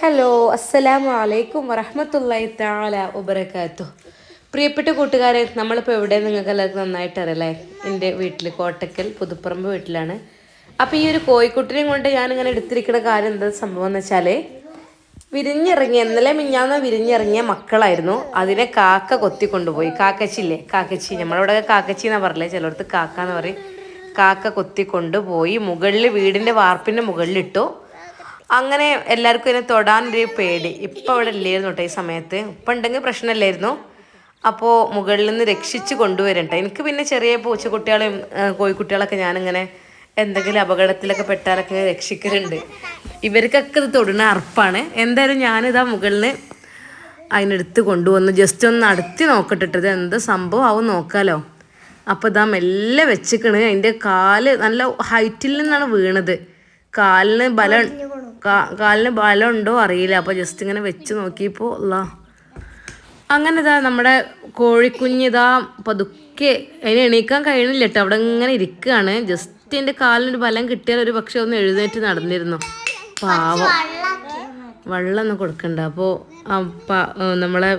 Hello അസ്സലാമു അലൈക്കും വറഹമത്തല്ലായി താല ഉബറക്കാത്തു പ്രിയപ്പെട്ട കൂട്ടുകാരെ നമ്മളിപ്പോൾ എവിടെ നിങ്ങൾക്ക് എല്ലാവർക്കും നന്നായിട്ട് അറിയല്ലേ എന്റെ വീട്ടിൽ കോട്ടക്കൽ പുതുപ്പറമ്പ് വീട്ടിലാണ്. അപ്പോൾ ഈ ഒരു കോഴിക്കുട്ടിനെയും കൊണ്ട് ഞാനിങ്ങനെ എടുത്തിരിക്കുന്ന കാര്യം എന്താ സംഭവം എന്ന് വെച്ചാൽ വിരിഞ്ഞിറങ്ങിയ ഇന്നലെ മിഞ്ഞാന്ന് വിരിഞ്ഞിറങ്ങിയ മക്കളായിരുന്നു. അതിനെ കാക്ക കൊത്തി കൊണ്ടുപോയി കാക്കച്ചില്ലേ കാക്കച്ചി. നമ്മളവിടെ കാക്കച്ചി എന്നാ പറയില്ലേ ചിലടത്ത് കാക്ക എന്ന് പറയും. കാക്ക കൊത്തി കൊണ്ടുപോയി മുകളിൽ വീടിന്റെ വാർപ്പിന്റെ മുകളിലിട്ടു. അങ്ങനെ എല്ലാവർക്കും ഇതിനെ ഒരു പേടി. ഇപ്പം അവിടെ ഇല്ലായിരുന്നു കേട്ടോ ഈ സമയത്ത്. ഇപ്പം ഉണ്ടെങ്കിൽ പ്രശ്നമില്ലായിരുന്നു. അപ്പോൾ മുകളിൽ നിന്ന് രക്ഷിച്ച് കൊണ്ടുവരട്ടെ എനിക്ക് പിന്നെ ചെറിയ പൂച്ചക്കുട്ടികളെയും ആ, കോഴിക്കുട്ടികളൊക്കെ ഞാനിങ്ങനെ എന്തെങ്കിലും അപകടത്തിലൊക്കെ പെട്ടാലൊക്കെ രക്ഷിക്കലുണ്ട്. ഇവർക്കൊക്കെ ഇത് തൊടുന്ന അർപ്പാണ്. എന്തായാലും ഞാനിതാ മുകളിൽ അതിനെടുത്ത് കൊണ്ടുവന്ന്. ജസ്റ്റ് ഒന്ന് നടത്തി നോക്കട്ടെ ഇത് എന്ത് സംഭവം? ആവും നോക്കാലോ. അപ്പോൾ ഇതാ മെല്ലെ വെച്ചിക്കണ്. അതിന്റെ കാൽ നല്ല ഹൈറ്റിൽ നിന്നാണ് വീണത്. കാലിന് ബലം കാലിന് ബലം ഉണ്ടോ അറിയില്ല. അപ്പോൾ ജസ്റ്റ് ഇങ്ങനെ വെച്ച് നോക്കിയപ്പോൾ അല്ലാ അങ്ങനെ ഇതാ നമ്മുടെ കോഴിക്കുഞ്ഞ് ഇതാ പതുക്കെ അതിന് എണീക്കാൻ കഴിയണില്ല കേട്ടോ അവിടെ ഇങ്ങനെ ഇരിക്കുകയാണ് ജസ്റ്റ് എന്റെ കാലിനൊരു ബലം കിട്ടിയാൽ ഒരു പക്ഷെ ഒന്ന് എഴുന്നേറ്റ് നടന്നിരുന്നു. പാവം. വെള്ളം ഒന്നും കൊടുക്കണ്ട അപ്പോൾ നമ്മളെ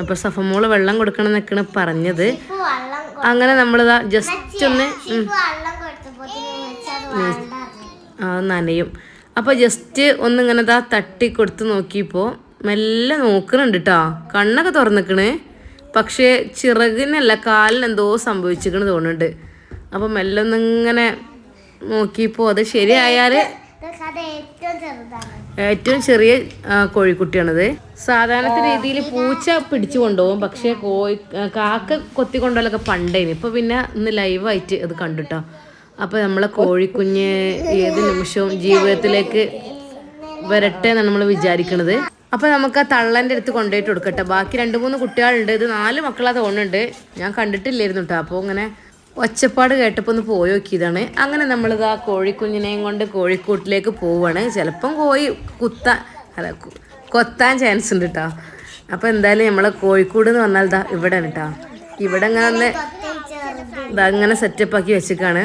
അപ്പൊ സഫമോൾ വെള്ളം കൊടുക്കണം എന്നൊക്കെയാണ് പറഞ്ഞത്. അങ്ങനെ നമ്മളിതാ ജസ്റ്റ് ഒന്ന് ആ നനയും. അപ്പോൾ ജസ്റ്റ് ഒന്നിങ്ങനെ ഇതാ തട്ടി കൊടുത്ത് നോക്കിയപ്പോൾ മെല്ലെ നോക്കുന്നുണ്ട് കേട്ടോ കണ്ണൊക്കെ തുറന്നിക്കണേ. പക്ഷേ ചിറകിനല്ല കാലിന് എന്തോ സംഭവിച്ചിക്കണ് തോന്നുന്നുണ്ട്. അപ്പോൾ മെല്ലെ ഒന്നിങ്ങനെ നോക്കിയപ്പോൾ അത് ശരിയായാൽ അത് ഏറ്റവും ചെറുതാണ്. ഏറ്റവും ചെറിയ കോഴിക്കുട്ടിയാണത്. സാധാരണത്തെ രീതിയിൽ പൂച്ച പിടിച്ചു കൊണ്ടുപോകും. പക്ഷേ കോഴി കാക്ക കൊത്തി കൊണ്ടുപോലൊക്കെ പണ്ടേന്. ഇപ്പൊ പിന്നെ ഇന്ന് ലൈവായിട്ട് അത് കണ്ടുട്ടോ. അപ്പൊ നമ്മളെ കോഴിക്കുഞ്ഞ് ഏത് നിമിഷവും ജീവിതത്തിലേക്ക് വരട്ടെ എന്നാണ് നമ്മൾ വിചാരിക്കണത്. അപ്പൊ നമുക്ക് ആ തള്ളന്റെ അടുത്ത് കൊണ്ടുപോയിട്ട് കൊടുക്കട്ടെ. ബാക്കി രണ്ട് മൂന്ന് കുട്ടികളുണ്ട്. ഇത് നാല് മക്കളാ തോന്നുന്നുണ്ട്. ഞാൻ കണ്ടിട്ടില്ലായിരുന്നു കേട്ടോ അപ്പോൾ ഇങ്ങനെ ഒച്ചപ്പാട് കേട്ടപ്പോൾ ഒന്ന് പോയി നോക്കിയതാണ്. അങ്ങനെ നമ്മളിത് ആ കോഴിക്കുഞ്ഞിനെയും കൊണ്ട് കോഴിക്കൂട്ടിലേക്ക് പോവാണ്. ചിലപ്പം കോഴി കുത്താൻ അല്ല കൊത്താൻ ചാൻസ് ഉണ്ട് കേട്ടോ അപ്പോൾ എന്തായാലും നമ്മളെ കോഴിക്കൂട് എന്ന് പറഞ്ഞാൽ ഇതാ ഇവിടെയാണ് കേട്ടോ ഇവിടെ ഇങ്ങനെ ഒന്ന് ഇതാ ഇങ്ങനെ സെറ്റപ്പ് ആക്കി വെച്ചിക്കാണ്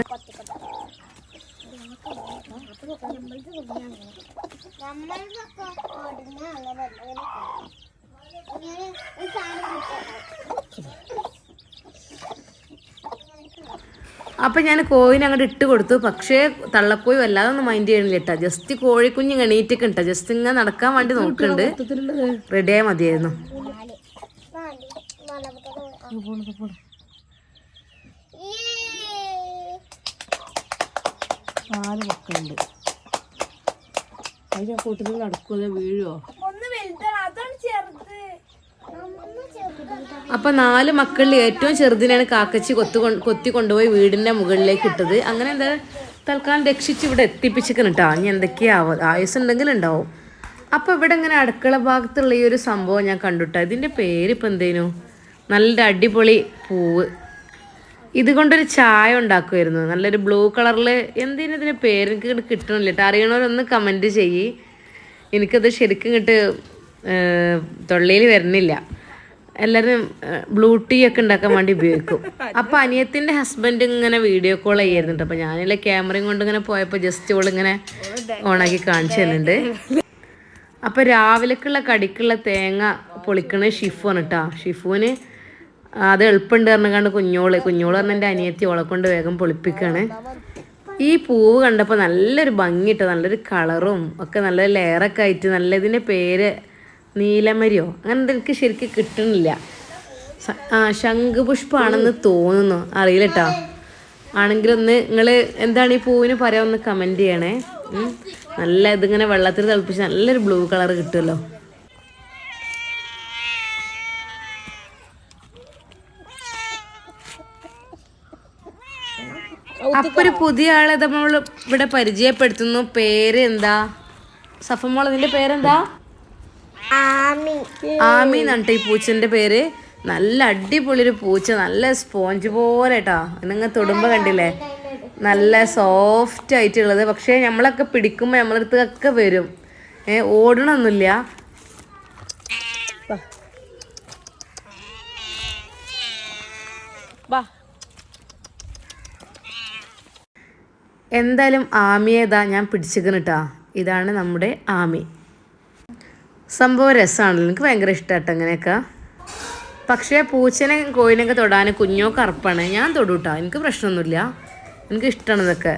കോഴിനെ അങ്ങോട്ട് ഇട്ട് കൊടുത്തു. പക്ഷേ തള്ളക്കോയി വല്ലാതെ ഒന്നും മൈൻഡ് ചെയ്യണില്ല കേട്ടോ. ജസ്റ്റ് കോഴിക്കുഞ്ഞ് എണീറ്റൊക്കെ ഉണ്ട്. ജസ്റ്റ് ഇങ്ങനെ നടക്കാൻ വേണ്ടി നോക്കുന്നുണ്ട് റെഡിയായി മതിയായിരുന്നു. നാല് മക്കളുണ്ട്. അതിന്റെ കൂട്ടത്തിൽ നടക്കുമോ വീഴുവോ? ഒന്ന് വലുതാണ്. അതാണ് ചെറുത്. അപ്പൊ നാല് മക്കളിൽ ഏറ്റവും ചെറുതിനാണ് കാക്കച്ചി കൊത്തു കൊത്തി കൊണ്ടുപോയി വീടിന്റെ മുകളിലേക്ക് ഇട്ടത്. അങ്ങനെ എന്താ തൽക്കാലം രക്ഷിച്ച് ഇവിടെ എത്തിപ്പിച്ചിരിക്കണം കേട്ടോ ഇനി എന്തൊക്കെയാവും ആയുസ് ഉണ്ടെങ്കിൽ ഉണ്ടാവും? അപ്പൊ ഇവിടെ ഇങ്ങനെ അടുക്കള ഭാഗത്തുള്ള ഈ ഒരു സംഭവം ഞാൻ കണ്ടുട്ടോ. ഇതിന്റെ പേര് ഇപ്പൊ എന്തേനു? നല്ല അടിപൊളി പൂവ്. ഇതുകൊണ്ടൊരു ചായ ഉണ്ടാക്കുമായിരുന്നു നല്ലൊരു ബ്ലൂ കളറിൽ എന്തിനു ഇതിന്റെ പേര് എനിക്ക് കിട്ടണില്ല കേട്ടോ അറിയണവരൊന്ന് കമന്റ് ചെയ്യ്. എനിക്കത് ശരിക്കും ഇങ്ങോട്ട് തൊള്ളിയിൽ വരുന്നില്ല എല്ലാവരും ബ്ലൂ ടീ ഒക്കെ ഉണ്ടാക്കാൻ വേണ്ടി ഉപയോഗിക്കും. അപ്പം അനിയത്തിന്റെ ഹസ്ബൻഡ് ഇങ്ങനെ വീഡിയോ കോൾ ചെയ്യായിരുന്നുണ്ട് അപ്പം ഞാനില്ല ക്യാമറയും കൊണ്ട് ഇങ്ങനെ പോയപ്പോൾ ജസ്റ്റ് ഇവളിങ്ങനെ ഓണാക്കി കാണിച്ചു തരുന്നുണ്ട് അപ്പം രാവിലേക്കുള്ള കടിക്കുള്ള തേങ്ങ പൊളിക്കണ ഷിഫുവാണ് കേട്ടോ ഷിഫുവിന് അത് എളുപ്പമുണ്ട് പറഞ്ഞുകൊണ്ട് കുഞ്ഞോൾ. കുഞ്ഞോൾ പറഞ്ഞ എന്റെ അനിയത്തി ഓളെ കൊണ്ട് വേഗം പൊളിപ്പിക്കാണ്. ഈ പൂവ് കണ്ടപ്പോൾ നല്ലൊരു ഭംഗിട്ടോ നല്ലൊരു കളറും ഒക്കെ നല്ല ലെയറൊക്കെ ആയിട്ട് നല്ല ഇതിന്റെ പേര് നീലമരിയോ? അങ്ങനെ എനിക്ക് ശരിക്കും കിട്ടണില്ല. ആ ശംഖുപുഷ്പമാണെന്ന് തോന്നുന്നു. അറിയില്ല കേട്ടോ ആണെങ്കിലൊന്ന് നിങ്ങൾ എന്താണ് ഈ പൂവിന് പറയാൻ ഒന്ന് കമന്റ് ചെയ്യണേ. നല്ല ഇതിങ്ങനെ വെള്ളത്തിൽ തിളപ്പിച്ച് നല്ലൊരു ബ്ലൂ കളർ കിട്ടുമല്ലോ അപ്പൊ ഒരു പുതിയ ആളെ നമ്മൾ ഇവിടെ പരിചയപ്പെടുത്തുന്നു. പേര് എന്താ സഫമോൾ ഇതിന്റെ പേരെന്താ? ആമി. ആമി എന്നിട്ട് ഈ പൂച്ചന്റെ പേര്. നല്ല അടിപൊളി ഒരു പൂച്ച നല്ല സ്പോഞ്ച് പോലെ കേട്ടോ നിങ്ങൾ തൊടുമ്പോ കണ്ടില്ലേ? നല്ല സോഫ്റ്റ് ആയിട്ടുള്ളത്. പക്ഷേ നമ്മളൊക്കെ പിടിക്കുമ്പോൾ നമ്മളടുത്തൊക്കെ വരും. ഏ ഓടണമൊന്നുമില്ല എന്തായാലും ആമിയേതാ ഞാൻ പിടിച്ചിക്കണിട്ടാ ഇതാണ് നമ്മുടെ ആമി. സംഭവം രസമാണല്ലോ എനിക്ക് ഭയങ്കര ഇഷ്ടമായിട്ട് അങ്ങനെയൊക്കെ? പക്ഷേ പൂച്ചനെ കോഴിനൊക്കെ തൊടാൻ കുഞ്ഞോ കറുപ്പാണ് ഞാൻ തൊടൂട്ടാ. എനിക്ക് പ്രശ്നമൊന്നുമില്ല. എനിക്ക് ഇഷ്ടമാണ് ഇതൊക്കെ.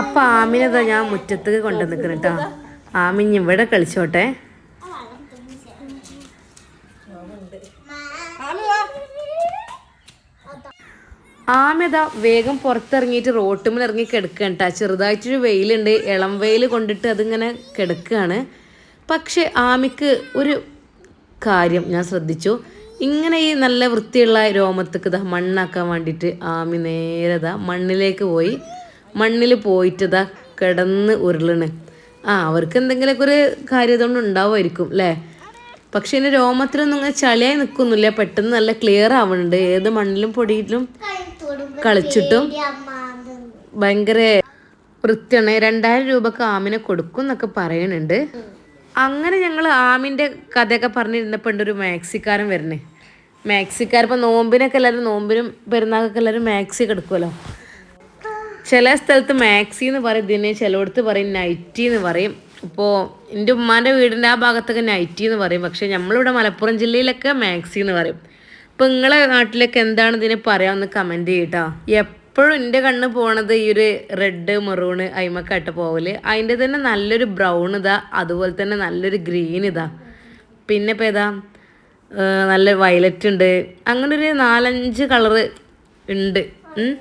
അപ്പം ആമിനെതാ ഞാൻ മുറ്റത്തേക്ക് കൊണ്ടു കേട്ടോ ആമിഞ്ഞ് ഇവിടെ കളിച്ചോട്ടെ. ആമിത വേഗം പുറത്തിറങ്ങിയിട്ട് റോട്ടുമിൽ ഇറങ്ങി കിടക്കുകയാണ് കേട്ടോ ചെറുതായിട്ടൊരു വെയിലുണ്ട്. ഇളം വെയിൽ കൊണ്ടിട്ട് അതിങ്ങനെ കിടക്കുകയാണ് പക്ഷെ ആമിക്ക് ഒരു കാര്യം ഞാൻ ശ്രദ്ധിച്ചു. ഇങ്ങനെ ഈ നല്ല വൃത്തിയുള്ള രോമത്തേക്ക് ഇതാ മണ്ണാക്കാൻ വേണ്ടിയിട്ട് ആമി നേരെ ഇതാ മണ്ണിലേക്ക് പോയി. മണ്ണിൽ പോയിട്ട് ഇതാ കിടന്ന് ഉരുളണ്. ആ അവർക്ക് എന്തെങ്കിലുമൊക്കെ ഒരു കാര്യം ഇതുകൊണ്ട് ഉണ്ടാവുമായിരിക്കും അല്ലേ? പക്ഷെ ഇതിന്റെ രോമത്തിലൊന്നും ഇങ്ങനെ ചളിയായി നിൽക്കുന്നില്ല. പെട്ടെന്ന് നല്ല ക്ലിയർ ആവുന്നുണ്ട് ഏത് മണ്ണിലും പൊടിയിലും കളിച്ചിട്ടും ഭയങ്കര വൃത്തിയാണ്. രണ്ടായിരം രൂപക്ക് ആമിനെ കൊടുക്കും എന്നൊക്കെ പറയുന്നുണ്ട് അങ്ങനെ ഞങ്ങൾ ആമിന്റെ കഥയൊക്കെ പറഞ്ഞിരുന്നപ്പോൾ ഉണ്ട് ഒരു മാക്സിക്കാരൻ വരുന്നേ മാക്സിക്കാർ ഇപ്പോൾ നോമ്പിനൊക്കെ എല്ലാവരും നോമ്പിനും പെരുന്നാൾക്കൊക്കെ എല്ലാവരും മാക്സി എടുക്കുമല്ലോ ചില സ്ഥലത്ത് മാക്സി എന്ന് പറയും ഇതിന് ചിലയിടത്ത് പറയും നൈറ്റി എന്ന് പറയും. ഇപ്പോൾ എന്റെ ഉമ്മാന്റെ വീടിന്റെ ആ ഭാഗത്തൊക്കെ നൈറ്റി എന്ന് പറയും. പക്ഷേ നമ്മളിവിടെ മലപ്പുറം ജില്ലയിലൊക്കെ മാക്സി എന്ന് പറയും. അപ്പോൾ നിങ്ങളെ നാട്ടിലൊക്കെ എന്താണ് ഇതിന് പറയാമെന്ന് കമന്റ് ചെയ്യട്ടോ എപ്പോഴും എന്റെ കണ്ണ് പോണത് ഈ ഒരു റെഡ് മെറൂണ് അയിമക്കായിട്ട് പോവൽ. അതിന്റെ തന്നെ നല്ലൊരു ബ്രൗൺ ഇതാ അതുപോലെ തന്നെ നല്ലൊരു ഗ്രീൻ ഇതാ. പിന്നെ ഇപ്പോൾ ഏതാ നല്ല വയലറ്റ് ഉണ്ട് അങ്ങനെ ഒരു നാലഞ്ച് കളറ് ഉണ്ട് അപ്പം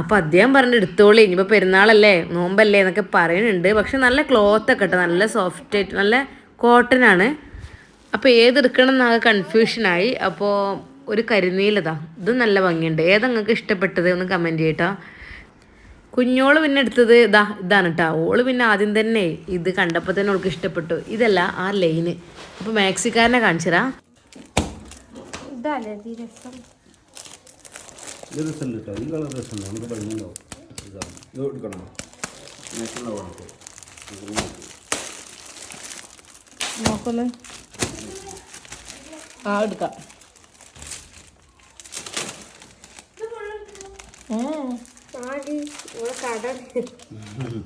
അപ്പോൾ അദ്ദേഹം പറഞ്ഞു എടുത്തോളി ഇനിയിപ്പോൾ പെരുന്നാളല്ലേ നോമ്പല്ലേ എന്നൊക്കെ പറയുന്നുണ്ട് പക്ഷെ നല്ല ക്ലോത്ത് ഒക്കെ കേട്ടോ നല്ല സോഫ്റ്റ് ആയിട്ട് നല്ല കോട്ടൺ ആണ്. അപ്പോൾ ഏതെടുക്കണം എന്നാകെ കൺഫ്യൂഷനായി അപ്പോൾ ഒരു കരിനീലതാ. ഇത് നല്ല ഭംഗിയുണ്ട്. ഏതാ നിങ്ങൾക്ക് ഇഷ്ടപ്പെട്ടത് ഒന്ന് കമന്റ് ചെയ്യട്ടോ. കുഞ്ഞോൾ പിന്നെ എടുത്തത് ഇതാ ഇതാണ് കേട്ടോ ഓൾ പിന്നെ ആദ്യം തന്നെ ഇത് കണ്ടപ്പോൾ തന്നെ ഓൾക്ക് ഇഷ്ടപ്പെട്ടു. ഇതല്ല ആ ലൈന്. അപ്പോൾ മാക്സിക്കാരനെ കാണിച്ചരാ. ഇതല്ലേ രസം. കേട്ടോ ഈ കളർ നമുക്ക് ഭംഗിയുണ്ടാവും. ഇതാണ്. ഇത് എടുക്കണോ. നെറ്റുണ്ടാവും നമുക്ക് ഇത് നോക്ക്. നോക്കൊന്ന് ആ എടുക്കാം. ആടി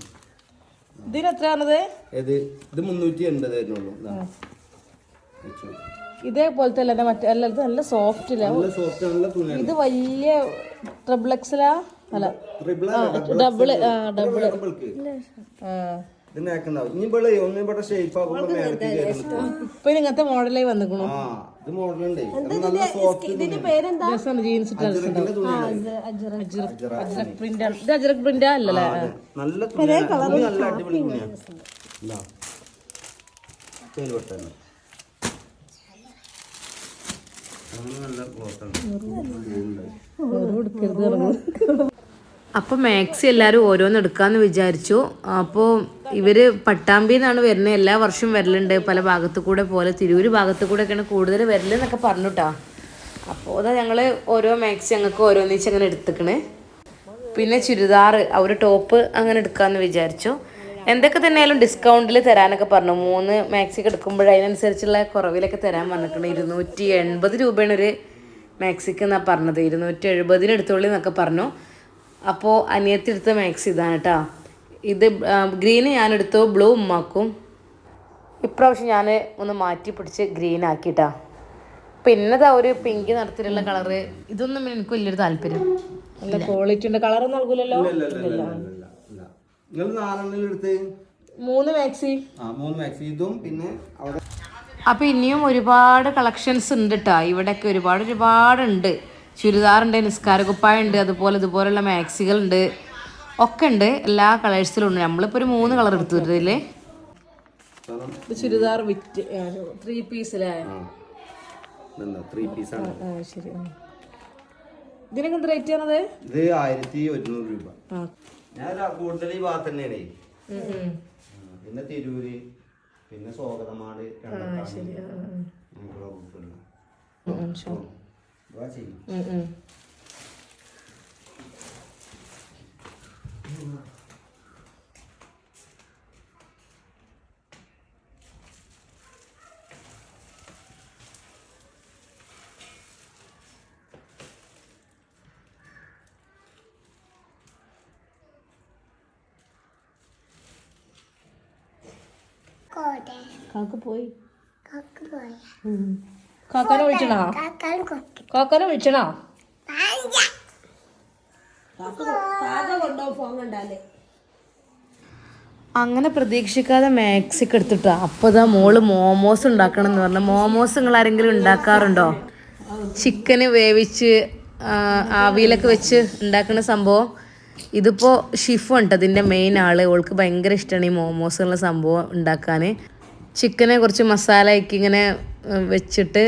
ഇത് ഇത് മുന്നൂറ്റി എൺപത് വരുന്നുള്ളൂ. ഇതേപോലത്തെ അല്ല മറ്റേ അല്ല ഇത് നല്ല സോഫ്റ്റ് ഇത് വലിയ ട്രിപ്പിൾ എക്സലാ അല്ല. Triple ആ, ഇപ്പൊ ഇങ്ങനത്തെ മോഡലായി വന്നിക്കണു. ആ. ഇത് മോഡലുണ്ടേ. നല്ല സോഫ്റ്റ് രസമാണ് ജീൻസ് അജ്രക് പ്രിന്റ് ഇത് അജ്രക് പ്രിന്റ് അല്ലല്ലേ നല്ല തുണിയാണ്. തുണി നല്ല അടിപൊളി തുണിയാണ്. ഇതാ. തേൽ പെട്ടെന്ന് അങ്ങനെ നല്ല ക്ലോത്താണ് അപ്പൊ മാക്സി എല്ലാരും ഓരോന്ന് എടുക്കാന്ന് വിചാരിച്ചു. അപ്പോൾ ഇവർ പട്ടാമ്പിന്നാണ് വരുന്നത് എല്ലാ വർഷവും വരലുണ്ട്. പല ഭാഗത്തു കൂടെ പോലെ തിരൂര് ഭാഗത്തു കൂടെ ഒക്കെയാണ് കൂടുതൽ വരലെന്നൊക്കെ പറഞ്ഞുട്ടാ. അപ്പോൾ അതാ ഞങ്ങൾ ഓരോ മാക്സി ഞങ്ങൾക്ക് ഓരോന്നിച്ച് അങ്ങനെ എടുത്തുക്കണേ. പിന്നെ ചുരിദാർ അവർ ടോപ്പ് അങ്ങനെ എടുക്കാമെന്ന് വിചാരിച്ചു. എന്തൊക്കെ തന്നെയാലും ഡിസ്കൗണ്ടിൽ തരാനൊക്കെ പറഞ്ഞു. മൂന്ന് മാക്സി എടുക്കുമ്പോൾ അതിനനുസരിച്ചുള്ള കുറവിലൊക്കെ തരാൻ പറഞ്ഞിട്ടുണ്ട്. ഇരുന്നൂറ്റി എൺപത് രൂപയാണ് ഒരു മാക്സിക്ക് എന്നാണ് പറഞ്ഞത്. ഇരുന്നൂറ്റി എഴുപതിന് എടുത്തോളി എന്നൊക്കെ പറഞ്ഞു. അപ്പോൾ അനിയത്തി എടുത്ത മാക്സി ഇതാണ് കേട്ടോ ഇത് ഗ്രീന് ഞാൻ എടുത്തു ബ്ലൂ ഉമ്മാക്കും. ഇപ്രാവശ്യം ഞാൻ ഒന്ന് മാറ്റി പിടിച്ച് ഗ്രീൻ ആക്കിട്ടാ പിന്നതാ ഒരു പിങ്ക് നിറത്തിലുള്ള കളറ് ഇതൊന്നും എനിക്ക് വലിയൊരു താല്പര്യം നല്ല ക്വാളിറ്റി ഉണ്ട്. കളർ നൽകൂലല്ലോ? നിങ്ങൾ നാലെണ്ണം എടുത്ത്? മൂന്ന് മാക്സി ആ മൂന്ന് മാക്സി ഇതും പിന്നെ അവിടെ അപ്പൊ ഇനിയും ഒരുപാട് കളക്ഷൻസ് ഉണ്ട് കേട്ടോ ഇവിടെയൊക്കെ ഒരുപാട് ഒരുപാട് ഉണ്ട് ചുരിദാറുണ്ട് നിസ്കാര കുപ്പായുണ്ട് അതുപോലെ ഇതുപോലുള്ള മാക്സികളുണ്ട്. ഒക്കെ ഉണ്ട് എല്ലാ കളേഴ്സിലും ഉണ്ട്. നമ്മളിപ്പോൾ ഒരു മൂന്ന് കളർ എടുത്തിട്ടില്ലേ? ചുരിദാർ വിറ്റ് ത്രീ പീസിലെ ത്രീ പീസാണ് ശരി. ഇതിനൊക്കെ എന്ത് റേറ്റ് ആണത് ഇത്? ആയിരത്തി ഒരുന്നൂറ് രൂപ. ഞാൻ കൂടുതൽ ഈ ഭാഗത്ത് തന്നെയാണ്. പിന്നെ തിരൂര് പിന്നെ സ്വാഗതമാട് രണ്ടത്താണി കാക്ക പോയി കാക്ക പോയി കാക്കാനെ വിളിച്ചണോ? കാക്കാനെ വിളിച്ചണോ? അങ്ങനെ പ്രതീക്ഷിക്കാതെ മാക്സിക്ക് എടുത്തിട്ടാ. അപ്പോൾ ഇതാ മോൾ മോമോസ് ഉണ്ടാക്കണം എന്ന് പറഞ്ഞു. മോമോസ് നിങ്ങൾ ആരെങ്കിലും ഉണ്ടാക്കാറുണ്ടോ? ചിക്കന് വേവിച്ച് ആവിയിലൊക്കെ വെച്ച് ഉണ്ടാക്കുന്ന സംഭവം. ഇതിപ്പോ ഷിഫ് ഉണ്ട് അതിന്റെ മെയിൻ ആൾ. ഓൾക്ക് ഭയങ്കര ഇഷ്ടമാണ് ഈ മോമോസ് എന്നുള്ള സംഭവം ഉണ്ടാക്കാൻ ചിക്കനെ കുറച്ച് മസാല ആക്കി ഇങ്ങനെ വെച്ചിട്ട്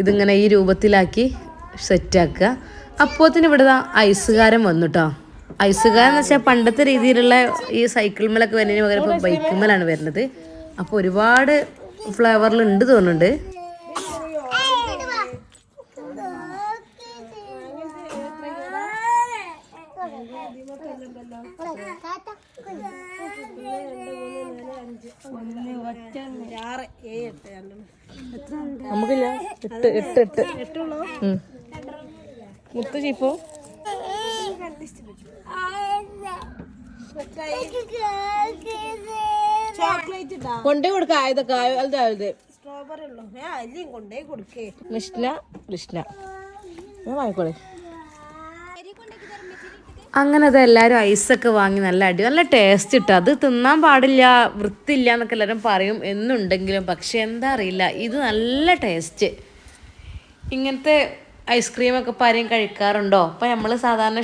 ഇതിങ്ങനെ ഈ രൂപത്തിലാക്കി സെറ്റാക്കുക. അപ്പോത്തിന് ഇവിടെ ഐസുകാരൻ വന്നു കേട്ടോ ഐസുകാരൻ എന്ന് വെച്ചാൽ പണ്ടത്തെ രീതിയിലുള്ള ഈ സൈക്കിൾ സൈക്കിൾമേലൊക്കെ വരുന്നതിന് പകരം ഇപ്പോൾ ബൈക്കുമേലാണ് വരുന്നത്. അപ്പോൾ ഒരുപാട് ഫ്ലേവറിൽ ഉണ്ട് തോന്നുന്നുണ്ട്. നമുക്കില്ല. എട്ട് എട്ട് എട്ട്. മുത്ത് ചീപ്പോ കൊണ്ടേ കൊടുക്ക ആയതൊക്കെ ആയത് സ്ട്രോബെറി ഉള്ളോ. ഞാൻ അല്ലിയും കൊണ്ടേ കൊടുക്കേ. കൃഷ്ണ. കൃഷ്ണ വാങ്ങിക്കോളെ. അങ്ങനെ അത് എല്ലാവരും ഐസൊക്കെ വാങ്ങി നല്ല അടി നല്ല ടേസ്റ്റ് ഇട്ട്. അത് തിന്നാൻ പാടില്ല വൃത്തിയില്ല എന്നൊക്കെ എല്ലാവരും പറയും എന്നുണ്ടെങ്കിലും. പക്ഷെ എന്താ അറിയില്ല ഇത് നല്ല ടേസ്റ്റ് ഇങ്ങനത്തെ ഐസ്ക്രീമൊക്കെ ഇപ്പം ആരെയും കഴിക്കാറുണ്ടോ? അപ്പോൾ നമ്മൾ സാധാരണ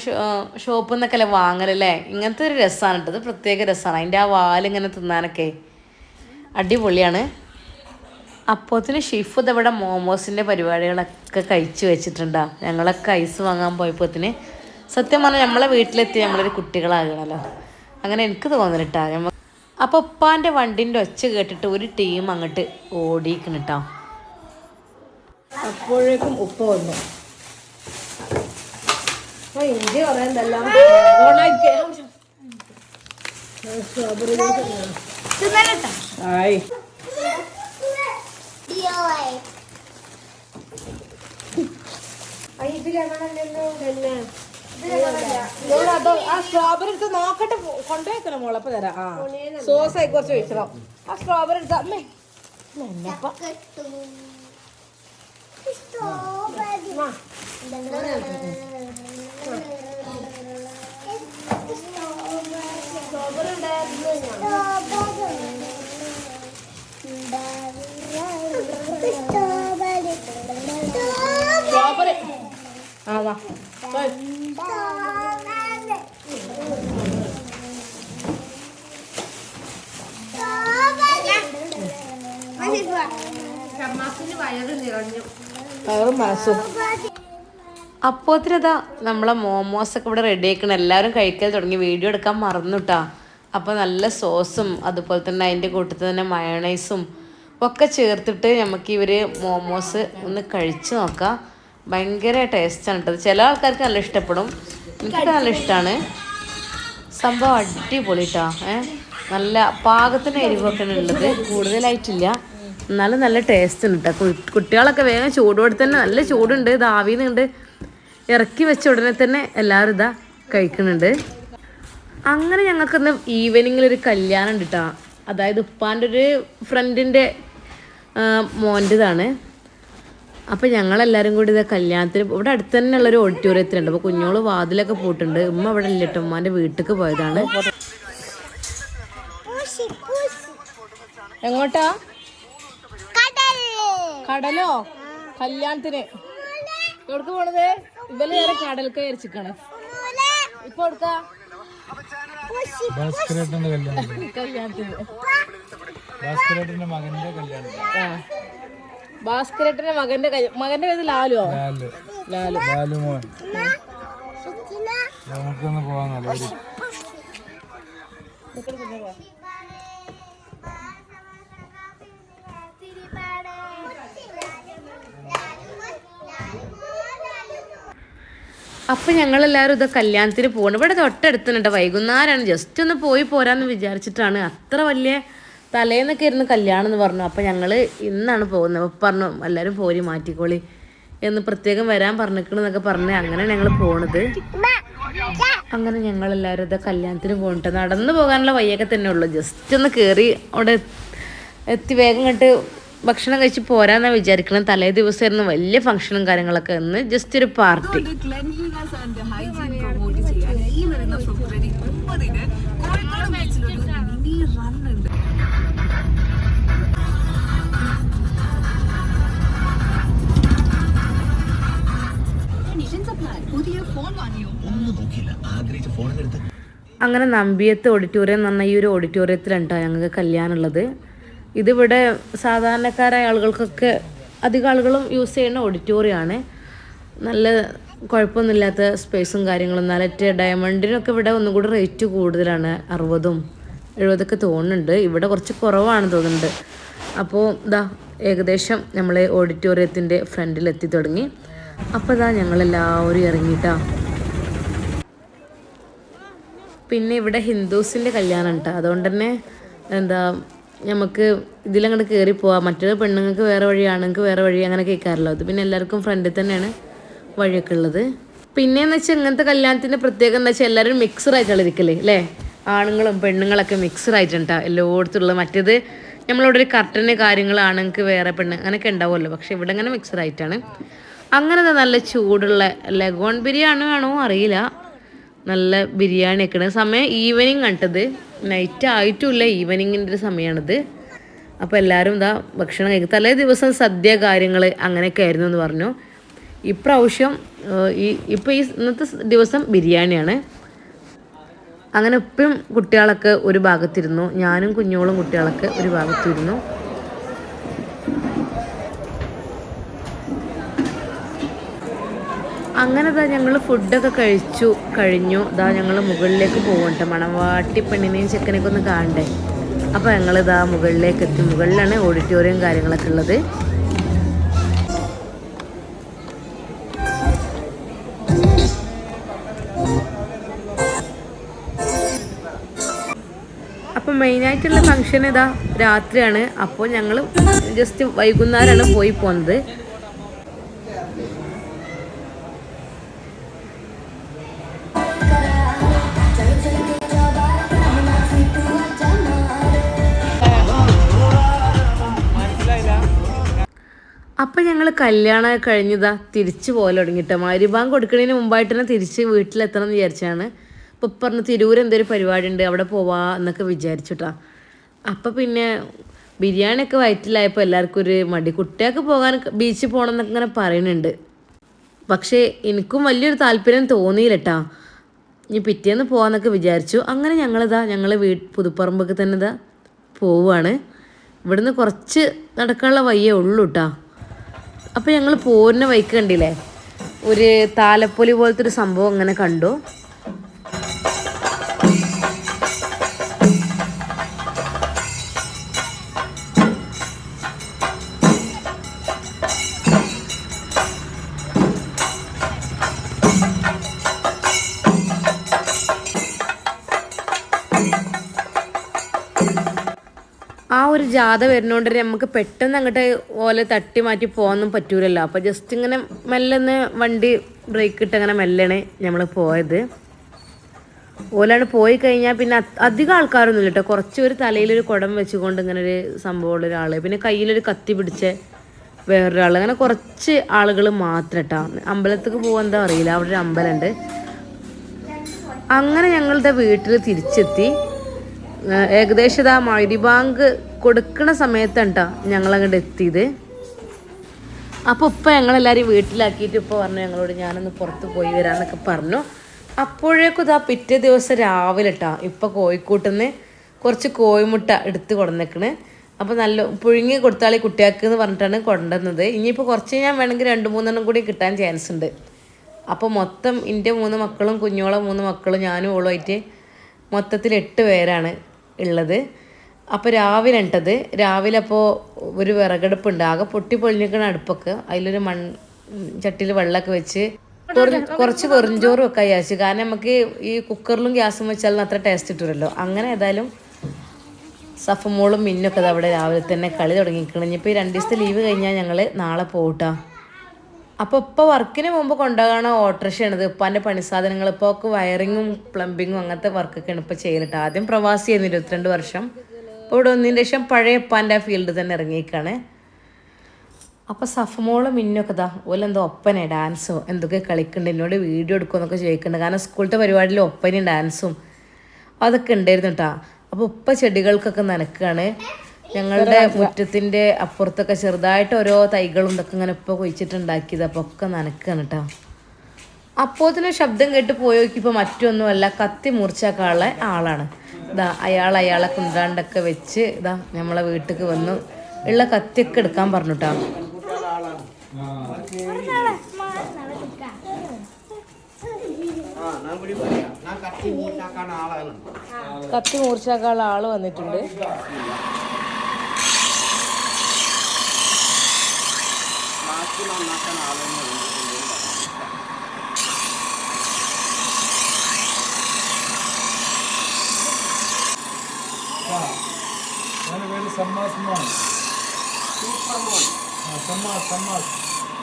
ഷോപ്പിൽ നിന്നൊക്കെ അല്ലേ വാങ്ങലല്ലേ? ഇങ്ങനത്തെ ഒരു രസമാണ് ഇത് പ്രത്യേക രസമാണ് അതിന്റെ ആ വാലിങ്ങനെ തിന്നാനൊക്കെ. അടിപൊളിയാണ്. അപ്പോത്തിന് ഷിഫ് ഇതവിടെ മോമോസിന്റെ പരിപാടികളൊക്കെ കഴിച്ചു വെച്ചിട്ടുണ്ടാ. ഞങ്ങളൊക്കെ ഐസ് വാങ്ങാൻ പോയപ്പോത്തിന് സത്യം പറഞ്ഞാൽ നമ്മളെ വീട്ടിലെത്തി നമ്മളൊരു കുട്ടികളാകണമല്ലോ അങ്ങനെ എനിക്ക് തോന്നലിട്ടാ അപ്പൊ അപ്പോൾ ഉപ്പാന്റെ വണ്ടിന്റെ ഒച്ച കേട്ടിട്ട് ഒരു ടീം അങ്ങോട്ട് ഓടിക്കണം കേട്ടോ അപ്പോഴേക്കും ഉപ്പ വന്നു ഇഞ്ചി പറയണ്ടല്ലോ ആയി ആ സ്ട്രോബെറി എടുത്ത് നോക്കട്ടെ കൊണ്ടുപോയിക്കണം മോളപ്പൊ തരാം. ആ സോസ് ആയി കുറച്ച് വെച്ചോ ആ സ്ട്രോബെറി എടുത്ത അമ്മേ സ്ട്രോബെറി ആ വാ മോമോസ് അപ്പോത്തിനതാ നമ്മളെ മോമോസൊക്കെ ഇവിടെ റെഡി ആക്കണം. എല്ലാവരും കഴിക്കാൻ തുടങ്ങി. വീഡിയോ എടുക്കാൻ മറന്നുട്ടാ. അപ്പോൾ നല്ല സോസും അതുപോലെ തന്നെ അതിന്റെ കൂട്ടത്തിൽ തന്നെ മയണൈസും ഒക്കെ ചേർത്തിട്ട് നമുക്ക് ഇവർ മോമോസ് ഒന്ന് കഴിച്ചു നോക്കാം. ഭയങ്കര ടേസ്റ്റാണ് കേട്ടത് ചില ആൾക്കാർക്ക് നല്ല ഇഷ്ടപ്പെടും. എനിക്ക് നല്ല ഇഷ്ടമാണ് സംഭവം അടിപൊളിട്ടാ ഏ? നല്ല പാകത്തിന് എരിവൊക്കെ ഉള്ളത്. കൂടുതലായിട്ടില്ല. എന്നാലും നല്ല ടേസ്റ്റ് ഉണ്ട് കേട്ടോ കുട്ടികളൊക്കെ വേഗം ചൂടോടെ തന്നെ നല്ല ചൂടുണ്ട്. ദാവിന്നുണ്ട് ഇറക്കി വെച്ച ഉടനെ തന്നെ എല്ലാവരും ഇതാ കഴിക്കുന്നുണ്ട്. അങ്ങനെ ഞങ്ങൾക്കിന്ന് ഈവനിങ്ങിൽ ഒരു കല്യാണം ഉണ്ട് കേട്ടോ അതായത് ഉപ്പാന്റെ ഒരു ഫ്രണ്ടിന്റെ മോന്റെതാണ് അപ്പം ഞങ്ങളെല്ലാവരും കൂടി ഇത് കല്യാണത്തിന് ഇവിടെ അടുത്ത് തന്നെ ഉള്ളൊരു ഓഡിറ്റോറിയത്തിലുണ്ട് അപ്പോൾ കുഞ്ഞോൾ വാതിലൊക്കെ പോയിട്ടുണ്ട് ഉമ്മ ഇവിടെ ഇല്ല കേട്ടോ. ഉമ്മാന്റെ വീട്ടിലേക്ക് പോയതാണ്. എങ്ങോട്ടാ? കടലോ? കല്യാണത്തിന്. എവിടക്ക് പോണത്? ഇവൽ നേരെ കടൽക്ക് അരിച്ചിക്കാണ്. ഇപ്പൊ എടുക്ക കല്യാണത്തിന്. ഭാസ്കരേട്ടന്റെ മകന്റെ കല്യാണം ഭാസ്കരേട്ടന്റെ മകന്റെ മകന്റെ പേര് ലാലുവോ ലാലു. ലാലു. മോൻ. നമുക്കൊന്ന് പോവാൻ അപ്പൊ അപ്പം ഞങ്ങളെല്ലാവരും ഇത് കല്യാണത്തിന് പോകണം ഇവിടെ തൊട്ടടുത്തുണ്ട്. വൈകുന്നേരമാണ് ജസ്റ്റ് ഒന്ന് പോയി പോരാന്ന് വിചാരിച്ചിട്ടാണ്. അത്ര വലിയ തലേന്നൊക്കെ ഇരുന്ന് കല്യാണം എന്ന് പറഞ്ഞു. അപ്പം ഞങ്ങൾ ഇന്നാണ് പോകുന്നത്. പറഞ്ഞു എല്ലാവരും പോരി മാറ്റിക്കോളി. എന്ന് പ്രത്യേകം വരാൻ പറഞ്ഞിക്കണെന്നൊക്കെ പറഞ്ഞ് അങ്ങനെ ഞങ്ങൾ പോണത്. അങ്ങനെ ഞങ്ങൾ എല്ലാവരും ഇത് കല്യാണത്തിന് പോകണ്ട നടന്നു പോകാനുള്ള വയ്യൊക്കെ തന്നെ ഉള്ളൂ. ജസ്റ്റ് ഒന്ന് കയറി അവിടെ എത്തി വേഗം കണ്ട് ഭക്ഷണം കഴിച്ച് പോരാന്നാണ് വിചാരിക്കണം. തലേ ദിവസമായിരുന്നു വലിയ ഫംഗ്ഷനും കാര്യങ്ങളൊക്കെ. ഒന്ന് ജസ്റ്റ് ഒരു പാർട്ടി വാങ്ങിയോ? അങ്ങനെ നമ്പിയത്തെ ഓഡിറ്റോറിയം എന്ന് പറഞ്ഞ ഈ ഒരു ഓഡിറ്റോറിയത്തിലുണ്ടോ ഞങ്ങൾക്ക് കല്യാണമുള്ളത് ഇതിവിടെ സാധാരണക്കാരായ ആളുകൾക്കൊക്കെ അധികം ആളുകളും യൂസ് ചെയ്യുന്ന ഓഡിറ്റോറിയമാണ് നല്ല കുഴപ്പമൊന്നുമില്ലാത്ത സ്പേസും കാര്യങ്ങളും. നാലറ്റ് ഡയമണ്ടിനൊക്കെ ഇവിടെ ഒന്നും കൂടി റേറ്റ് കൂടുതലാണ്. അറുപതും എഴുപതൊക്കെ തോന്നുന്നുണ്ട്. ഇവിടെ കുറച്ച് കുറവാണ് തോന്നുന്നുണ്ട്. അപ്പോൾ ഇതാ ഏകദേശം നമ്മൾ ഓഡിറ്റോറിയത്തിന്റെ ഫ്രണ്ടിലെത്തി തുടങ്ങി. അപ്പോൾ ഇതാ ഞങ്ങളെല്ലാവരും ഇറങ്ങിയിട്ടാ പിന്നെ ഇവിടെ ഹിന്ദുസിന്റെ കല്യാണം കേട്ടോ അതുകൊണ്ട് തന്നെ എന്താ നമുക്ക് ഇതിലങ്ങോട്ട് കയറി പോവാം. മറ്റൊരു പെണ്ണുങ്ങൾക്ക് വേറെ വഴി ആണുങ്ങൾക്ക് വേറെ വഴി അങ്ങനെ കേൾക്കാറില്ല. അത് പിന്നെ എല്ലാവർക്കും ഫ്രണ്ടിൽ തന്നെയാണ് വഴിയൊക്കെ ഉള്ളത്. പിന്നെയെന്ന് വെച്ചാൽ ഇങ്ങനത്തെ കല്യാണത്തിന്റെ പ്രത്യേകത എന്താ വെച്ചാൽ എല്ലാവരും മിക്സർ ആയിട്ടുള്ള ഇരിക്കല്ലേ അല്ലേ ആണുങ്ങളും പെണ്ണുങ്ങളൊക്കെ മിക്സർ ആയിട്ടുണ്ടാ എല്ലായിടത്തുള്ളത് മറ്റേത് നമ്മളിവിടെ ഒരു കർട്ടന് കാര്യങ്ങൾ ആണുങ്ങൾക്ക് വേറെ പെണ്ണ് അങ്ങനെയൊക്കെ ഉണ്ടാവുമല്ലോ. പക്ഷെ ഇവിടെ അങ്ങനെ മിക്സർ ആയിട്ടാണ് അങ്ങനെ നല്ല ചൂടുള്ള ലഗോൺ ബിരിയാണി ആണോ അറിയില്ല. നല്ല ബിരിയാണി വെക്കണ സമയം ഈവനിങ് കണ്ടത് നൈറ്റ് ആയിട്ടുമില്ല ഈവനിങ്ങിന്റെ ഒരു സമയമാണിത് അപ്പോൾ എല്ലാവരും ഇതാ ഭക്ഷണം കഴിക്കും. തലേ ദിവസം സദ്യ കാര്യങ്ങൾ അങ്ങനെയൊക്കെ ആയിരുന്നു എന്ന് പറഞ്ഞു. ഇപ്രാവശ്യം ഈ ഇപ്പോൾ ഈ ഇന്നത്തെ ദിവസം ബിരിയാണിയാണ്. അങ്ങനെ ഇപ്പം കുട്ടികളൊക്കെ ഒരു ഭാഗത്തിരുന്നു. ഞാനും കുഞ്ഞോളും കുട്ടികളൊക്കെ ഒരു ഭാഗത്തിരുന്നു. അങ്ങനെ ഇതാ ഞങ്ങൾ ഫുഡൊക്കെ കഴിച്ചു കഴിഞ്ഞു. ഇതാ ഞങ്ങൾ മുകളിലേക്ക് പോകട്ടെ മണവാട്ടി പെണ്ണിനെയും ചെക്കനെയൊക്കെ ഒന്ന് കാണണ്ടേ? അപ്പോൾ ഞങ്ങൾ ഇതാ മുകളിലേക്ക് എത്തി. മുകളിലാണ് ഓഡിറ്റോറിയം കാര്യങ്ങളൊക്കെ ഉള്ളത്. അപ്പം മെയിനായിട്ടുള്ള ഫംഗ്ഷൻ ഇതാ രാത്രിയാണ്. അപ്പോൾ ഞങ്ങൾ ജസ്റ്റ് വൈകുന്നേരമാണ് പോയി പോകുന്നത് അപ്പം ഞങ്ങൾ കല്യാണം കഴിഞ്ഞതാ തിരിച്ചു പോലെ തുടങ്ങിയിട്ട്. മാരിഭാഗം കൊടുക്കുന്നതിന് മുമ്പായിട്ട് തന്നെ തിരിച്ച് വീട്ടിലെത്തണം എന്ന് വിചാരിച്ചാണ്. അപ്പോൾ പറഞ്ഞ് തിരൂർ എന്തൊരു പരിപാടി ഉണ്ട് അവിടെ പോവാ എന്നൊക്കെ വിചാരിച്ചിട്ടാ. അപ്പം പിന്നെ ബിരിയാണിയൊക്കെ വയറ്റിലായപ്പോൾ എല്ലാവർക്കും ഒരു മടി. കുട്ടികൾക്ക് പോകാൻ ബീച്ചിൽ പോകണം എന്നൊക്കെ ഇങ്ങനെ പറയുന്നുണ്ട്. പക്ഷേ എനിക്കും വലിയൊരു താല്പര്യം തോന്നിയില്ല കേട്ടാ ഇനി പിറ്റേന്ന് പോകാമെന്നൊക്കെ വിചാരിച്ചു. അങ്ങനെ ഞങ്ങളിതാ ഞങ്ങൾ വീ പുതുപ്പറമ്പൊക്കെ തന്നെ ഇതാ പോവുകയാണ് ഇവിടുന്ന് കുറച്ച് നടക്കാനുള്ള വയ്യേ ഉള്ളൂ കേട്ടോ അപ്പോൾ ഞങ്ങൾ പോരുന്ന വൈക്ക് കണ്ടില്ലേ? ഒരു താലപ്പൊലി പോലത്തെ ഒരു സംഭവം അങ്ങനെ കണ്ടു. ജാഥ വരുന്നോണ്ട് നമുക്ക് പെട്ടെന്ന് അങ്ങോട്ട് ഓല തട്ടി മാറ്റി പോകാനൊന്നും പറ്റൂലല്ലോ. അപ്പോൾ ജസ്റ്റ് ഇങ്ങനെ മെല്ലെന്ന് വണ്ടി ബ്രേക്ക് ഇട്ട് അങ്ങനെ മെല്ലാണ് നമ്മൾ പോയത്. ഓലാണ് പോയി കഴിഞ്ഞാൽ പിന്നെ അധികം ആൾക്കാരൊന്നും ഇല്ല കേട്ടോ കുറച്ച് ഒരു തലയിലൊരു കുടം വെച്ചുകൊണ്ട് ഇങ്ങനെ ഒരു സംഭവമുള്ള ഒരാൾ പിന്നെ കയ്യിലൊരു കത്തി പിടിച്ച വേറൊരാൾ അങ്ങനെ കുറച്ച് ആളുകൾ മാത്രം കേട്ടോ അമ്പലത്തേക്ക് പോകാൻ എന്താ അറിയില്ല. അവിടെ ഒരു അമ്പലമുണ്ട് അങ്ങനെ ഞങ്ങളുടെ വീട്ടിൽ തിരിച്ചെത്തി. ഏകദേശം ഇതാ മൈരിബാങ്ക് കൊടുക്കണ സമയത്താണ് കേട്ടോ ഞങ്ങളങ്ങോട്ട് എത്തിയത് അപ്പോൾ ഇപ്പം ഞങ്ങളെല്ലാവരും വീട്ടിലാക്കിയിട്ട് ഇപ്പോൾ പറഞ്ഞു ഞങ്ങളോട് ഞാനൊന്ന് പുറത്ത് പോയി വരാമെന്നൊക്കെ പറഞ്ഞു. അപ്പോഴേക്കും ഇതാ പിറ്റേ ദിവസം രാവിലെ ഇട്ടാ ഇപ്പം കോഴിക്കൂട്ടിൽ നിന്ന് കുറച്ച് കോഴിമുട്ട എടുത്ത് കൊടുന്നേക്കണ്. അപ്പോൾ നല്ല പുഴുങ്ങി കൊടുത്താളി കുട്ടികൾക്ക് എന്ന് പറഞ്ഞിട്ടാണ് കൊണ്ടുവന്നത് ഇനിയിപ്പോൾ കുറച്ച് ഞാൻ വേണമെങ്കിൽ രണ്ട് മൂന്നെണ്ണം കൂടി കിട്ടാൻ ചാൻസ് ഉണ്ട്. അപ്പോൾ മൊത്തം എന്റെ മൂന്ന് മക്കളും കുഞ്ഞോളം മൂന്ന് മക്കളും ഞാനും ഓളുമായിട്ട് മൊത്തത്തിൽ എട്ട് പേരാണ് ഉള്ളത്. അപ്പോൾ രാവിലെ ഉണ്ടത് രാവിലെ അപ്പോൾ ഒരു വിറകടുപ്പുണ്ട്. ആകെ പൊട്ടി പൊളിഞ്ഞിരിക്കണ അടുപ്പൊക്കെ. അതിലൊരു മൺ ചട്ടിയിൽ വെള്ളമൊക്കെ വെച്ച് കുറച്ച് വെറുംചോറ് വെക്കാൻ വിചാരിച്ചു. കാരണം നമുക്ക് ഈ കുക്കറിലും ഗ്യാസും വെച്ചാലും അത്ര ടേസ്റ്റ് കിട്ടുമല്ലോ അങ്ങനെ ഏതായാലും സഫമോളും മിന്നൊക്കെ അവിടെ രാവിലെ തന്നെ കളി തുടങ്ങിക്കണം ഇനിയിപ്പോൾ ഈ രണ്ട് ദിവസത്തെ ലീവ് കഴിഞ്ഞാൽ ഞങ്ങൾ നാളെ പോകട്ടാ അപ്പോൾ ഇപ്പോൾ വർക്കിന് മുമ്പ് കൊണ്ടുപോകണ ഓട്ടോറിക്ഷയാണിത്. ഉപ്പാന്റെ പണിസാധനങ്ങൾ ഇപ്പോൾ വയറിങ്ങും പ്ലംബിങ്ങും അങ്ങനത്തെ വർക്കൊക്കെയാണ് ഇപ്പോൾ ചെയ്യലിട്ട് ആദ്യം പ്രവാസിയായിരുന്നു ഇരുപത്തിരണ്ട് വർഷം. ഇവിടെ ഒന്നിന്റെ ശേഷം പഴയ ഉപ്പാന്റെ ആ ഫീൽഡ് തന്നെ ഇറങ്ങിയേക്കാണ്. അപ്പോൾ സഫമോളും മിന്നൊക്കെ ഇതാ ഓലെന്തോ ഒപ്പനെ ഡാൻസോ എന്തൊക്കെ കളിക്കുന്നുണ്ട് എന്നോട് വീഡിയോ എടുക്കുമെന്നൊക്കെ ചോദിക്കുന്നുണ്ട് കാരണം സ്കൂളത്തെ പരിപാടിയിൽ ഒപ്പനയും ഡാൻസും അതൊക്കെ ഉണ്ടായിരുന്നു കേട്ടോ അപ്പോൾ ഉപ്പ ചെടികൾക്കൊക്കെ നനക്കുകയാണ് ഞങ്ങളുടെ മുറ്റത്തിന്റെ അപ്പുറത്തൊക്കെ ചെറുതായിട്ട് ഓരോ തൈകളും ഇതൊക്കെ ഇങ്ങനെ ഇപ്പോൾ കുഴിച്ചിട്ടുണ്ടാക്കിയത് അപ്പോൾ ഒക്കെ നനക്കുകയാണ് കേട്ടോ അപ്പോത്തിന് ശബ്ദം കേട്ട് പോയോക്കിപ്പോൾ മറ്റൊന്നുമല്ല കത്തി മുറിച്ചാക്കാനുള്ള ആളാണ്. ഇതാ അയാൾ അയാളെ കുണ്ടാണ്ടൊക്കെ വെച്ച് ഇതാ നമ്മളെ വീട്ടിലേക്ക് വന്നു. ഉള്ള കത്തിയൊക്കെ എടുക്കാൻ പറഞ്ഞു കേട്ടോ ആ ഞാൻ കൂടി പറയാം ഞാൻ കത്തി മൂർച്ചാക്കാനുള്ള ആൾ വന്നിട്ടുണ്ട്. നന്നാക്കാൻ ആളെന്ന് ഞാൻ പേര് സമ്മാസ് മോൻ സൂപ്പർ മോൻ ആ, സമ്മാസ് സമ്മാസ്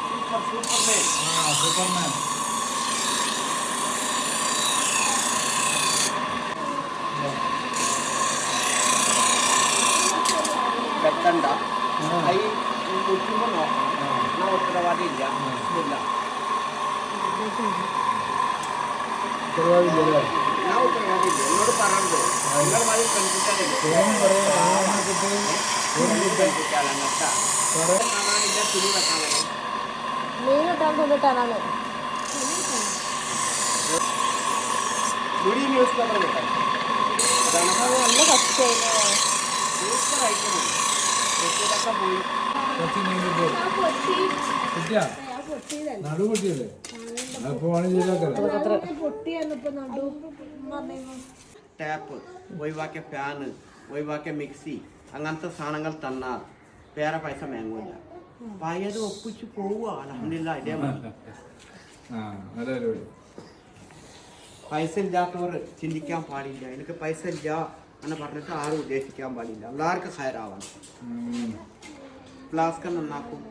സൂപ്പർ സൂപ്പർ മേൻ ആ സൂപ്പർമാൻ. വെക്കണ്ട. കൈ കുത്തുമ്പോൾ നോക്കണം. ഞാൻ ഉത്തരവാദി ഇല്ല. ഇല്ല. പരിപാടിയില്ലേ ഞാൻ ഉത്തരവാദി ഇല്ല എന്നോട് പറയണ്ടോ നിങ്ങൾ മതി കൊണ്ടിട്ടാണ് മുടി ന്യൂസ് പേപ്പർ കിട്ടാൻ നല്ല കത്തി സൂപ്പർ ഐറ്റമാണ് ഇതൊക്കെ പോയി നീണ്ടിട്ട് കിട്ടിയാ നടു പൊട്ടിയല്ലേ അപ്പൊ വേണം ചെയ്താക്കല്ലേ ടാപ്പ് ഒഴിവാക്കിയ ഫാന് ഒഴിവാക്കിയ മിക്സി അങ്ങനത്തെ സാധനങ്ങൾ തന്നാൽ വേറെ പൈസ മേങ്ങൂല. പയത് ഒപ്പിച്ച് പോവുക. അലഹമില്ല ഇതേ മതി. പൈസ ഇല്ലാത്തവർ ചിന്തിക്കാൻ പാടില്ല. എനിക്ക് പൈസ ഇല്ല എന്ന് പറഞ്ഞിട്ട് ആരും ഉദ്ദേശിക്കാൻ പാടില്ല. എല്ലാവർക്കും ഹയറാവണം. ഫ്ലാസ്ക് നന്നാക്കും.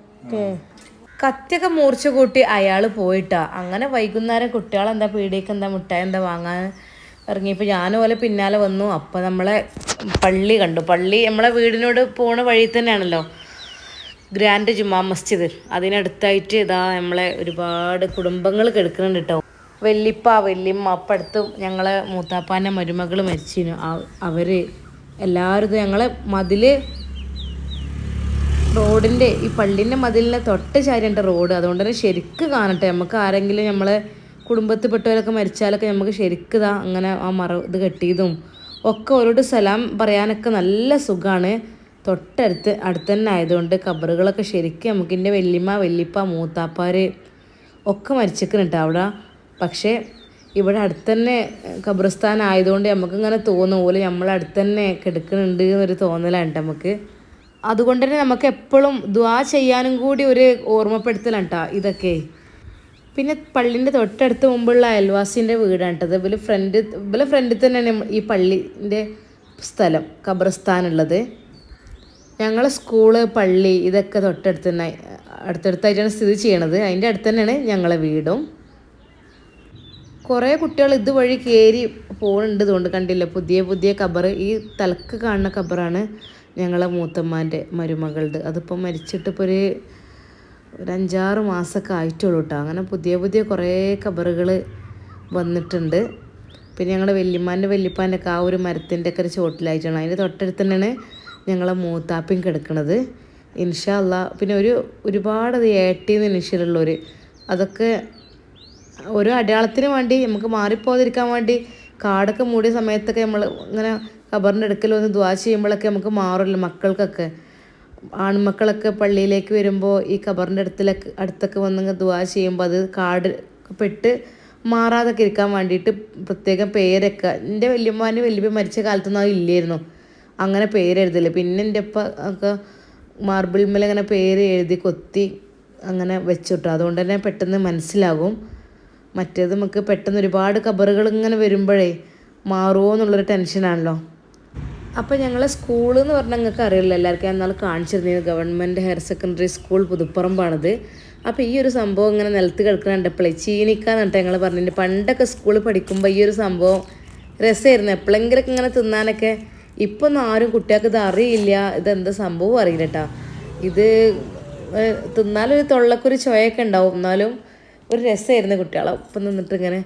കത്തിയൊക്കെ മൂർച്ച കൂട്ടി അയാൾ പോയിട്ടാ. അങ്ങനെ വൈകുന്നേരം കുട്ടികളെന്താ പീടിയൊക്കെ എന്താ മിഠായി എന്താ വാങ്ങാൻ? ഇറങ്ങിയപ്പോൾ ഞാനും പോലെ പിന്നാലെ വന്നു. അപ്പോൾ നമ്മളെ പള്ളി കണ്ടു. പള്ളി നമ്മളെ വീടിനോട് പോണ വഴി തന്നെയാണല്ലോ. ഗ്രാൻഡ് ജുമാ മസ്ജിദ്. അതിനടുത്തായിട്ട് ഇതാ നമ്മളെ ഒരുപാട് കുടുംബങ്ങൾ കിടക്കുന്നുണ്ട് കേട്ടോ വെല്ലിപ്പ വെല്ലിമ്മ അപ്പം അടുത്ത് ഞങ്ങളെ മൂത്താപ്പാന്റെ മരുമകൾ മരിച്ചിരുന്നു. അവർ എല്ലാവരും ഞങ്ങളെ മതിൽ റോഡിന്റെ ഈ പള്ളിന്റെ മതിലിനെ തൊട്ട് ചാരിയുണ്ട് റോഡ്. അതുകൊണ്ട് തന്നെ ശരിക്ക് കാണട്ടെ. നമുക്ക് ആരെങ്കിലും നമ്മളെ കുടുംബത്തിൽപ്പെട്ടവരൊക്കെ മരിച്ചാലൊക്കെ നമുക്ക് ശരിക്കും അങ്ങനെ ആ മറ ഇത് കെട്ടിയതും ഒക്കെ ഓരോട് സലാം പറയാനൊക്കെ നല്ല സുഖമാണ് തൊട്ടടുത്ത് അടുത്ത് തന്നെ ആയതുകൊണ്ട് കബറുകളൊക്കെ ശരിക്കും നമുക്ക് എന്റെ വല്യമ്മ വല്യപ്പ മൂത്താപ്പാർ ഒക്കെ മരിച്ചിരിക്കുന്നുണ്ട് അവിടെ. പക്ഷേ ഇവിടെ അടുത്ത് തന്നെ ഖബർസ്ഥാൻ ആയതുകൊണ്ട് നമുക്കിങ്ങനെ തോന്നും പോലെ നമ്മളടുത്ത് തന്നെ കിടക്കുന്നുണ്ട് എന്നൊരു തോന്നലാണ് നമുക്ക്. അതുകൊണ്ട് തന്നെ നമുക്ക് എപ്പോഴും ദ്വാ ചെയ്യാനും കൂടി ഒരു ഓർമ്മപ്പെടുത്തലാണ് കേട്ടോ ഇതൊക്കെ. പിന്നെ പള്ളിന്റെ തൊട്ടടുത്ത് മുമ്പുള്ള അയൽവാസിന്റെ വീടാണ് കേട്ടത് ഇവൽ ഫ്രണ്ട് ഇവലെ ഫ്രണ്ടിൽ തന്നെയാണ് ഈ പള്ളിന്റെ സ്ഥലം ഖബർസ്ഥാനുള്ളത്. ഞങ്ങളെ സ്കൂൾ പള്ളി ഇതൊക്കെ തൊട്ടടുത്ത് തന്നെ അടുത്തടുത്തായിട്ടാണ് സ്ഥിതി ചെയ്യണത്. അതിന്റെ അടുത്ത് തന്നെയാണ് ഞങ്ങളെ വീടും. കുറേ കുട്ടികൾ ഇതുവഴി കയറി പോകുന്നുണ്ട് ഇതുകൊണ്ട് കണ്ടില്ല? പുതിയ പുതിയ ഖബർ. ഈ തലക്ക് കാണുന്ന ഖബറാണ് ഞങ്ങളെ മൂത്തമ്മാന്റെ മരുമകളുടെ. അതിപ്പോൾ മരിച്ചിട്ടിപ്പോൾ ഒരു ഒരു അഞ്ചാറ് മാസമൊക്കെ ആയിട്ടുള്ളൂ കേട്ടോ. അങ്ങനെ പുതിയ പുതിയ കുറേ കബറുകൾ വന്നിട്ടുണ്ട്. പിന്നെ ഞങ്ങളുടെ വല്യമ്മാന്റെ വല്യപ്പാന്റെ ഒക്കെ ആ ഒരു മരത്തിന്റെ ഒക്കെ ഒരു ചോട്ടിലായിട്ടാണ്. അതിന്റെ തൊട്ടടുത്ത് തന്നെയാണ് ഞങ്ങളെ മൂത്താപ്പിയും കിടക്കുന്നത് ഇൻഷാ അല്ലാ പിന്നെ ഒരു ഒരുപാട് അത് ഏട്ടിന്ന് ഇനിഷ്യലുള്ളവർ അതൊക്കെ ഓരോ അടയാളത്തിന് വേണ്ടി നമുക്ക് മാറിപ്പോകാതിരിക്കാൻ വേണ്ടി കാടൊക്കെ മൂടിയ സമയത്തൊക്കെ നമ്മൾ ഇങ്ങനെ ഖബറിന്റെ അടുക്കൽ വന്ന് ദ്വാ ചെയ്യുമ്പോഴൊക്കെ നമുക്ക് മാറുമല്ലോ മക്കൾക്കൊക്കെ. ആൺമക്കളൊക്കെ പള്ളിയിലേക്ക് വരുമ്പോൾ ഈ ഖബറിന്റെ അടുത്തിലൊക്കെ അടുത്തൊക്കെ വന്ന് ദുവാ ചെയ്യുമ്പോൾ അത് കാട് പെട്ട് മാറാതൊക്കെ ഇരിക്കാൻ വേണ്ടിയിട്ട് പ്രത്യേകം പേരൊക്കെ എന്റെ വല്യമ്മാന്റെ വല്യപ്പ മരിച്ച കാലത്തൊന്നും അത് ഇല്ലായിരുന്നു. അങ്ങനെ പേരെഴുതില്ല. പിന്നെ എന്റെ അപ്പ ഒക്കെ മാർബിൾ മേലെ അങ്ങനെ പേര് എഴുതി കൊത്തി അങ്ങനെ വെച്ചിട്ടു. അതുകൊണ്ട് തന്നെ പെട്ടെന്ന് മനസ്സിലാകും. മറ്റേത് നമുക്ക് പെട്ടെന്ന് ഒരുപാട് കബറുകൾ ഇങ്ങനെ വരുമ്പോഴേ മാറുമോ എന്നുള്ളൊരു ടെൻഷനാണല്ലോ. അപ്പോൾ ഞങ്ങളെ സ്കൂൾ എന്ന് പറഞ്ഞാൽ നിങ്ങൾക്ക് അറിയില്ല എല്ലാവർക്കും എന്നാൽ കാണിച്ചിരുന്നത് ഗവൺമെന്റ് ഹയർ സെക്കൻഡറി സ്കൂൾ പുതുപ്പറമ്പാണത്. അപ്പോൾ ഈ ഒരു സംഭവം ഇങ്ങനെ നിലത്ത് കിടക്കുന്ന കണ്ടപ്പോഴേ ചീനിക്കാന്ന് ഞങ്ങൾ പറഞ്ഞിട്ട് പണ്ടൊക്കെ സ്കൂളിൽ പഠിക്കുമ്പോൾ ഈ ഒരു സംഭവം രസമായിരുന്നു എപ്പോഴെങ്കിലും ഇങ്ങനെ തിന്നാനൊക്കെ. ഇപ്പം ഒന്നും ആരും കുട്ടികൾക്ക് ഇത് അറിയില്ല. ഇതെന്താ സംഭവം അറിയില്ല കേട്ടോ ഇത് തിന്നാലൊരു തൊള്ളക്കൊരു ചോയൊക്കെ ഉണ്ടാവും. എന്നാലും ഒരു രസമായിരുന്നു കുട്ടികളെ. ഒപ്പം നിന്നിട്ട് ഇങ്ങനെ.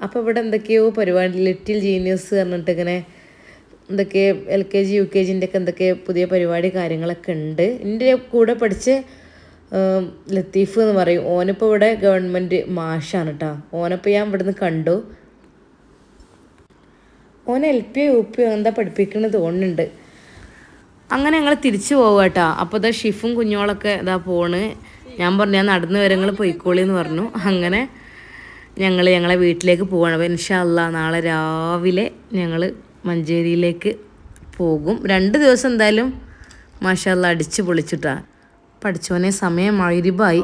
അപ്പോൾ ഇവിടെ എന്തൊക്കെയോ പരിപാടി. ലിറ്റിൽ ജീനിയസ് പറഞ്ഞിട്ട് ഇങ്ങനെ എന്തൊക്കെ L K G U K ജിന്റെ ഒക്കെ എന്തൊക്കെ പുതിയ പരിപാടി കാര്യങ്ങളൊക്കെ ഉണ്ട്. എന്റെ കൂടെ പഠിച്ച് ലത്തീഫ് എന്ന് പറയും. ഓനിപ്പോൾ ഇവിടെ ഗവൺമെന്റ് മാഷാണ് കേട്ടോ ഓനപ്പോൾ ഞാൻ ഇവിടുന്ന് കണ്ടു. ഓൻ എൽ പി യു പി എന്താ പഠിപ്പിക്കുന്നത് തോന്നുന്നുണ്ട്. അങ്ങനെ ഞങ്ങൾ തിരിച്ചു പോവുക കേട്ടോ അപ്പോൾ ഇതാ ഷിഫും കുഞ്ഞോളൊക്കെ ഇതാ പോണ്. ഞാൻ പറഞ്ഞു ഞാൻ നടന്നു വരെ നിങ്ങൾ പൊയ്ക്കോളി എന്ന് പറഞ്ഞു. അങ്ങനെ ഞങ്ങൾ ഞങ്ങളെ വീട്ടിലേക്ക് പോവാണ്. അപ്പോൾ ഇൻഷാല്ല നാളെ രാവിലെ ഞങ്ങൾ മഞ്ചേരിയിലേക്ക് പോകും. രണ്ട് ദിവസം എന്തായാലും മാഷാല്ല അടിച്ച് പൊളിച്ചിട്ടാണ് പഠിച്ചോനെ സമയം മഴുരിബായി